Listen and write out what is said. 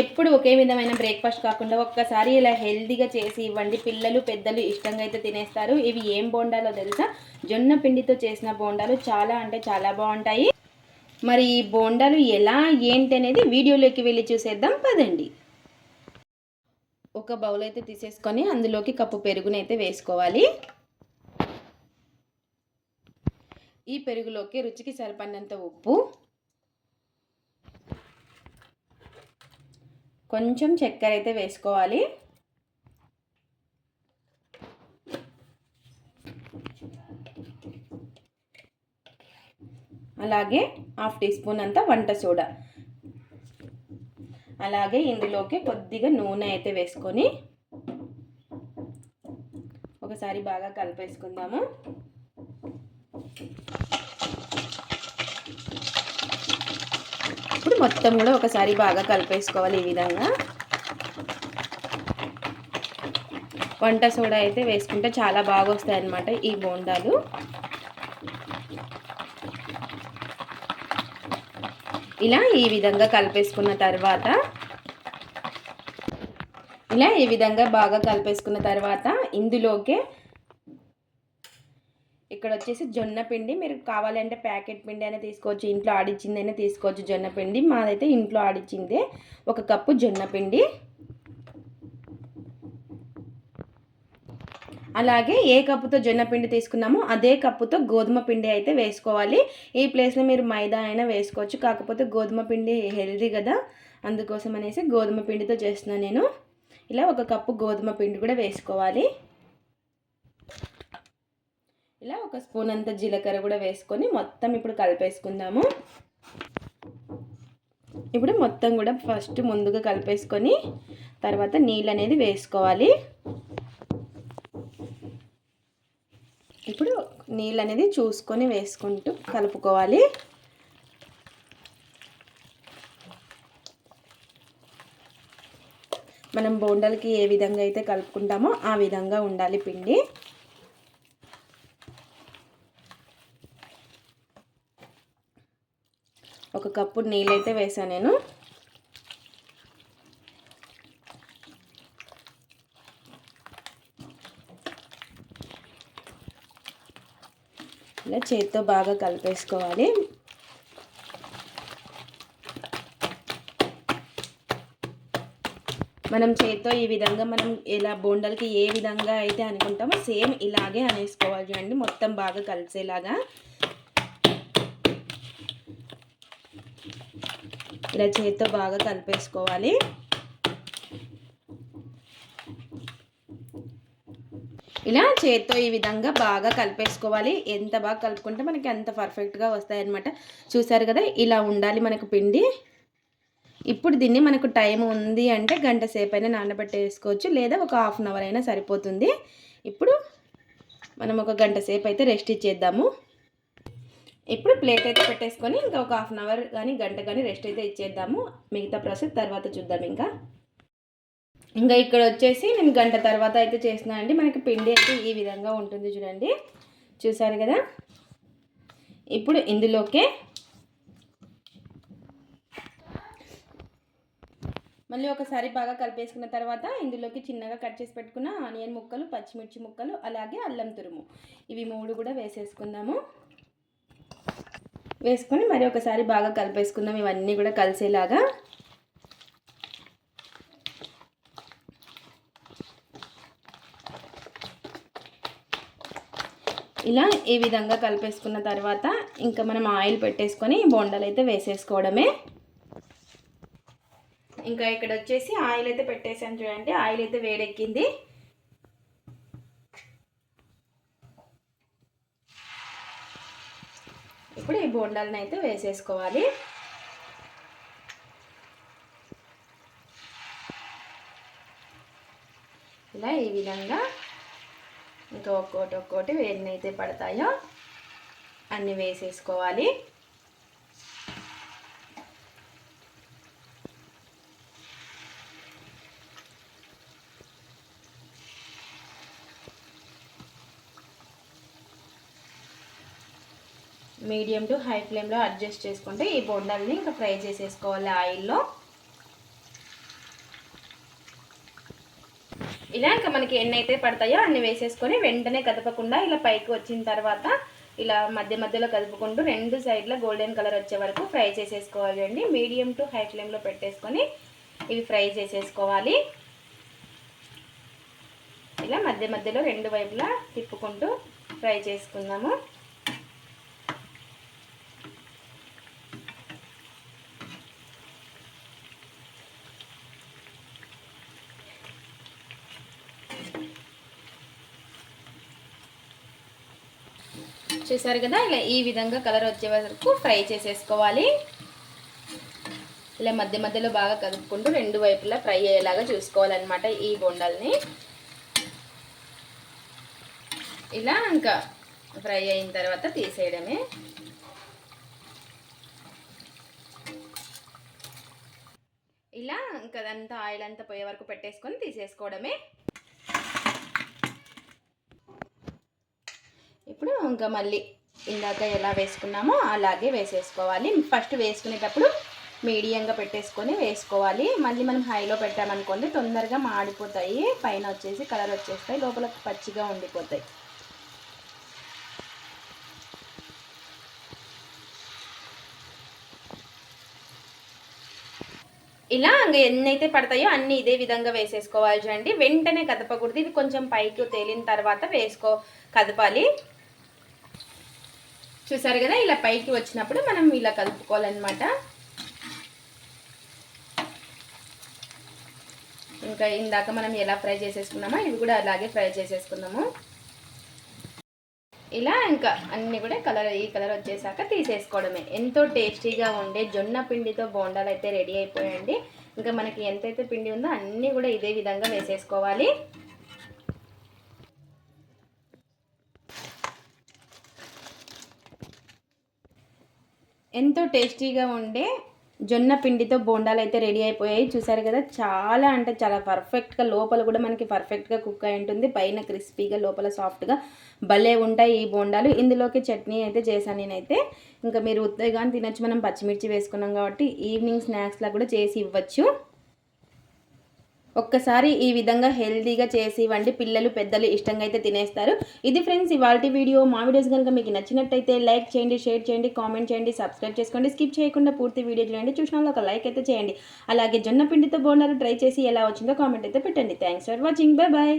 ఎప్పుడు ఒకే విధమైన బ్రేక్ఫాస్ట్ కాకుండా ఒక్కసారి ఇలా హెల్దీగా చేసి ఇవ్వండి. పిల్లలు పెద్దలు ఇష్టంగా అయితే తినేస్తారు. ఇవి ఏం బోండాలో తెలుసా? జొన్న పిండితో చేసిన బోండాలు చాలా అంటే చాలా బాగుంటాయి. మరి ఈ బోండాలు ఎలా ఏంటి అనేది వీడియోలోకి వెళ్ళి చూసేద్దాం. పదండి. ఒక బౌల్ అయితే తీసేసుకొని అందులోకి కప్పు పెరుగునైతే వేసుకోవాలి. ఈ పెరుగులోకి రుచికి సరిపడినంత ఉప్పు కొంచెం చక్కెర అయితే వేసుకోవాలి. అలాగే హాఫ్ టీ స్పూన్ అంతా వంట సోడా. అలాగే ఇందులోకి కొద్దిగా నూనె అయితే వేసుకొని ఒకసారి బాగా కలిపేసుకుందాము. ఇప్పుడు మొత్తం కూడా ఒకసారి బాగా కలిపేసుకోవాలి ఈ విధంగా. వంట సోడా అయితే వేసుకుంటే చాలా బాగా వస్తాయి అన్నమాట ఈ బోండాలు. ఇలా ఈ విధంగా కలిపేసుకున్న తర్వాత ఇలా ఈ విధంగా బాగా కలిపేసుకున్న తర్వాత ఇందులోకే ఇక్కడ వచ్చేసి జొన్న పిండి. మీరు కావాలంటే ప్యాకెట్ పిండి అయినా తీసుకోవచ్చు ఇంట్లో ఆడిచ్చిందైనా తీసుకోవచ్చు జొన్న పిండి. మాదైతే ఇంట్లో ఆడిచ్చిందే. ఒక కప్పు జొన్న పిండి. అలాగే ఏ కప్పుతో జొన్న పిండి తీసుకున్నామో అదే కప్పుతో గోధుమ పిండి అయితే వేసుకోవాలి. ఈ ప్లేస్లో మీరు మైదా అయినా వేసుకోవచ్చు. కాకపోతే గోధుమ పిండి హెల్దీ కదా. అందుకోసం అనేసి గోధుమ పిండితో చేస్తున్నాను నేను. ఇలా ఒక కప్పు గోధుమ పిండి కూడా వేసుకోవాలి. ఇలా ఒక స్పూన్ అంత జీలకర్ర కూడా వేసుకొని మొత్తం ఇప్పుడు కలిపేసుకుందాము. ఇప్పుడు మొత్తం కూడా ఫస్ట్ ముందుగా కలిపేసుకొని తర్వాత నీళ్ళు అనేది వేసుకోవాలి. ఇప్పుడు నీళ్ళు అనేది చూసుకొని వేసుకుంటూ కలుపుకోవాలి. మనం బోండాలకి ఏ విధంగా అయితే కలుపుకుంటామో ఆ విధంగా ఉండాలి పిండి. ఒక కప్పు నీళ్ళైతే వేసాను నేను. ఇలా చేతితో బాగా కలిపేసుకోవాలి. మనం చేతితో ఈ విధంగా మనం ఇలా బోండలకి ఏ విధంగా అయితే అనుకుంటామో సేమ్ ఇలాగే అనేసుకోవాలి చూడండి. మొత్తం బాగా కలిసేలాగా. ఇలా చేతితో బాగా కలిపేసుకోవాలి. ఇలా చేత్తో ఈ విధంగా బాగా కలిపేసుకోవాలి. ఎంత బాగా కలుపుకుంటే మనకి అంత పర్ఫెక్ట్గా వస్తాయి అనమాట చూసారు కదా ఇలా ఉండాలి మనకు పిండి. ఇప్పుడు దీన్ని మనకు టైం ఉంది అంటే గంట సేపు అయినా నానబెట్టేసుకోవచ్చు లేదా ఒక హాఫ్ అన్ అవర్ అయినా సరిపోతుంది. ఇప్పుడు మనం ఒక గంట సేపు అయితే రెస్ట్ ఇచ్చేద్దాము. ఇప్పుడు ప్లేట్ అయితే పెట్టేసుకొని ఇంకా ఒక హాఫ్ అన్ అవర్ కానీ గంట కానీ రెస్ట్ అయితే ఇచ్చేద్దాము. మిగతా ప్రాసెస్ తర్వాత చూద్దాం ఇంకా. ఇంకా ఇక్కడ వచ్చేసి నేను గంట తర్వాత అయితే చేస్తున్నా అండి. మనకి పిండి అయితే ఈ విధంగా ఉంటుంది చూడండి. చూసారు కదా? ఇప్పుడు ఇందులోకే మళ్ళీ ఒకసారి బాగా కలిపేసుకున్న తర్వాత ఇందులోకి చిన్నగా కట్ చేసి పెట్టుకున్న ఆనియన్ ముక్కలు పచ్చిమిర్చి ముక్కలు అలాగే అల్లం తురుము. ఇవి మూడు కూడా వేసేసుకుందాము. వేసుకొని మరి ఒకసారి బాగా కలిపేసుకుందాం. ఇవన్నీ కూడా కలిసేలాగా. ఇలా ఈ విధంగా కలిపేసుకున్న తర్వాత ఇంకా మనం ఆయిల్ పెట్టేసుకొని బొండలు అయితే వేసేసుకోవడమే. ఇంకా ఇక్కడ వచ్చేసి ఆయిల్ అయితే పెట్టేసాను చూడండి. ఆయిల్ అయితే వేడెక్కింది. ఇప్పుడు ఈ బోండాలను అయితే వేసేసుకోవాలి. ఇలా ఈ విధంగా ఇంకా ఒక్కోటి ఒక్కోటి వేడినైతే పడతాయో అన్నీ వేసేసుకోవాలి. మీడియం టు హై ఫ్లేమ్లో అడ్జస్ట్ చేసుకుంటే ఈ బొండాలని ఇంకా ఫ్రై చేసేసుకోవాలి ఆయిల్లో. ఇలా ఇంకా మనకి ఎన్ని అయితే పడతాయో అన్ని వేసేసుకొని వెంటనే కదపకుండా ఇలా పైకి వచ్చిన తర్వాత ఇలా మధ్య మధ్యలో కదుపుకుంటూ రెండు సైడ్ల గోల్డెన్ కలర్ వచ్చే వరకు ఫ్రై చేసేసుకోవాలి అండి. మీడియం టు హై ఫ్లేమ్లో పెట్టేసుకొని ఇవి ఫ్రై చేసేసుకోవాలి. ఇలా మధ్య మధ్యలో రెండు వైపులా తిప్పుకుంటూ ఫ్రై చేసుకుందాము. చూసారు కదా ఇలా ఈ విధంగా కలర్ వచ్చే వరకు ఫ్రై చేసేసుకోవాలి. ఇలా మధ్య మధ్యలో బాగా కలుపుకుంటూ రెండు వైపులా ఫ్రై అయ్యేలాగా చూసుకోవాలన్నమాట ఈ బొండల్ని. ఇలా ఇంకా ఫ్రై అయిన తర్వాత తీసేయడమే. ఇలా ఇంకా అదంతా ఆయిల్ అంతా పోయే వరకు పెట్టేసుకొని తీసేసుకోవడమే. ఇప్పుడు ఇంకా మళ్ళీ ఇందాక ఎలా వేసుకున్నామో అలాగే వేసేసుకోవాలి. ఫస్ట్ వేసుకునేటప్పుడు మీడియంగా పెట్టేసుకొని వేసుకోవాలి. మళ్ళీ మనం హైలో పెట్టామనుకోండి తొందరగా మాడిపోతాయి. పైన వచ్చేసి కలర్ వచ్చేస్తాయి లోపల పచ్చిగా ఉండిపోతాయి. ఇలా ఇంకా ఎన్నైతే పడతాయో అన్ని ఇదే విధంగా వేసేసుకోవాలి చూడండి వెంటనే కదపకూడదు. ఇది కొంచెం పైకి తేలిన తర్వాత వేసుకో కదపాలి. చూసారు కదా? ఇలా పైకి వచ్చినప్పుడు మనం ఇలా కలుపుకోవాలన్నమాట. ఇంకా ఇందాక మనం ఎలా ఫ్రై చేసేసుకున్నామో ఇవి కూడా అలాగే ఫ్రై చేసేసుకుందాము. ఇలా ఇంకా అన్నీ కూడా కలర్ ఈ కలర్ వచ్చేసాక తీసేసుకోవడమే. ఎంతో టేస్టీగా ఉండే జొన్న పిండితో బోండాలు అయితే రెడీ అయిపోయాయండి. ఇంకా మనకి ఎంతైతే పిండి ఉందో అన్నీ కూడా ఇదే విధంగా వేసేసుకోవాలి. ఎంతో టేస్టీగా ఉండే జొన్న పిండితో బోండాలు అయితే రెడీ అయిపోయాయి. చూసారు కదా చాలా అంటే చాలా పర్ఫెక్ట్గా లోపల కూడా మనకి పర్ఫెక్ట్గా కుక్ అయి ఉంటుంది. పైన క్రిస్పీగా లోపల సాఫ్ట్గా భలే ఉంటాయి ఈ బోండాలు. ఇందులోకి చట్నీ అయితే చేశాను నేనైతే. ఇంకా మీరు ఉత్తగా తినొచ్చు. మనం పచ్చిమిర్చి వేసుకున్నాం కాబట్టి ఈవినింగ్ స్నాక్స్లా కూడా చేసి ఇవ్వచ్చు. ఒక్కసారి ఈ విధంగా హెల్తీగా చేసి ఇవ్వండి పిల్లలు పెద్దలు ఇష్టంగా అయితే తినేస్తారు. ఇది ఫ్రెండ్స్ ఇవాళ వీడియో. మా వీడియోస్ కనుక మీకు నచ్చినట్టయితే లైక్ చేయండి షేర్ చేయండి కామెంట్ చేయండి సబ్స్క్రైబ్ చేసుకోండి స్కిప్ చేయకుండా పూర్తి వీడియో చూడండి. చూసిన ఒక లైక్ అయితే చేయండి. అలాగే జొన్న పిండితో బోండాలు ట్రై చేసి ఎలా వచ్చిందో కామెంట్ అయితే పెట్టండి. Thanks for watching. Bye bye.